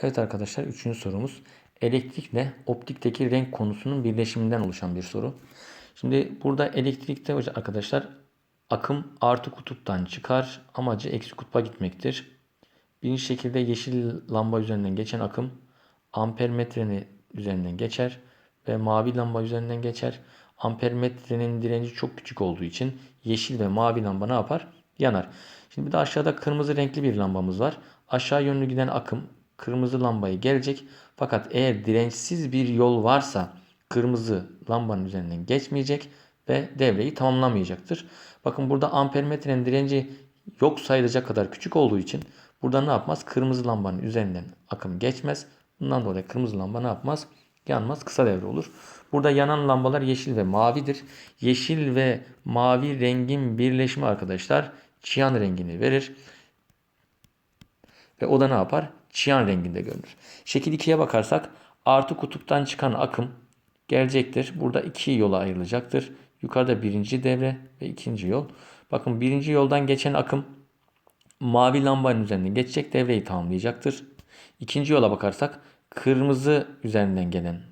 Evet arkadaşlar üçüncü sorumuz elektrikle optikteki renk konusunun birleşiminden oluşan bir soru. Şimdi burada elektrikte arkadaşlar akım artı kutuptan çıkar amacı eksi kutba gitmektir. Birinci şekilde yeşil lamba üzerinden geçen akım ampermetrenin üzerinden geçer ve mavi lamba üzerinden geçer. Ampermetrenin direnci çok küçük olduğu için yeşil ve mavi lamba ne yapar? Yanar. Şimdi bir de aşağıda kırmızı renkli bir lambamız var. Aşağı yönlü giden akım kırmızı lambayı gelecek. Fakat eğer dirençsiz bir yol varsa kırmızı lambanın üzerinden geçmeyecek ve devreyi tamamlamayacaktır. Bakın burada ampermetrenin direnci yok sayılacak kadar küçük olduğu için burada ne yapmaz? Kırmızı lambanın üzerinden akım geçmez. Bundan dolayı kırmızı lamba ne yapmaz? Yanmaz kısa devre olur. Burada yanan lambalar yeşil ve mavidir. Yeşil ve mavi rengin birleşimi arkadaşlar çiyan rengini verir. Ve o da ne yapar? Çiyan renginde görünür. Şekil 2'ye bakarsak artı kutuptan çıkan akım gelecektir. Burada iki yola ayrılacaktır. Yukarıda birinci devre ve ikinci yol. Bakın birinci yoldan geçen akım mavi lambanın üzerinden geçecek devreyi tamamlayacaktır. İkinci yola bakarsak kırmızı üzerinden gelen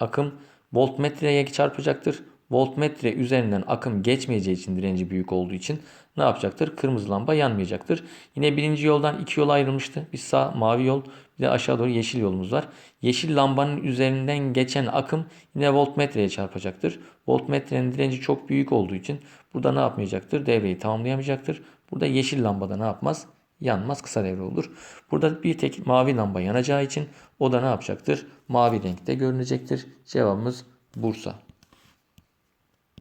akım voltmetreye çarpacaktır. Voltmetre üzerinden akım geçmeyeceği için direnci büyük olduğu için ne yapacaktır? Kırmızı lamba yanmayacaktır. Yine birinci yoldan iki yol ayrılmıştı. Bir sağ mavi yol bir de aşağı doğru yeşil yolumuz var. Yeşil lambanın üzerinden geçen akım yine voltmetreye çarpacaktır. Voltmetrenin direnci çok büyük olduğu için burada ne yapmayacaktır? Devreyi tamamlayamayacaktır. Burada yeşil lambada ne yapmaz? yanmaz kısa devre olur. Burada bir tek mavi lamba yanacağı için o da ne yapacaktır? Mavi renkte görünecektir. Cevabımız Bursa.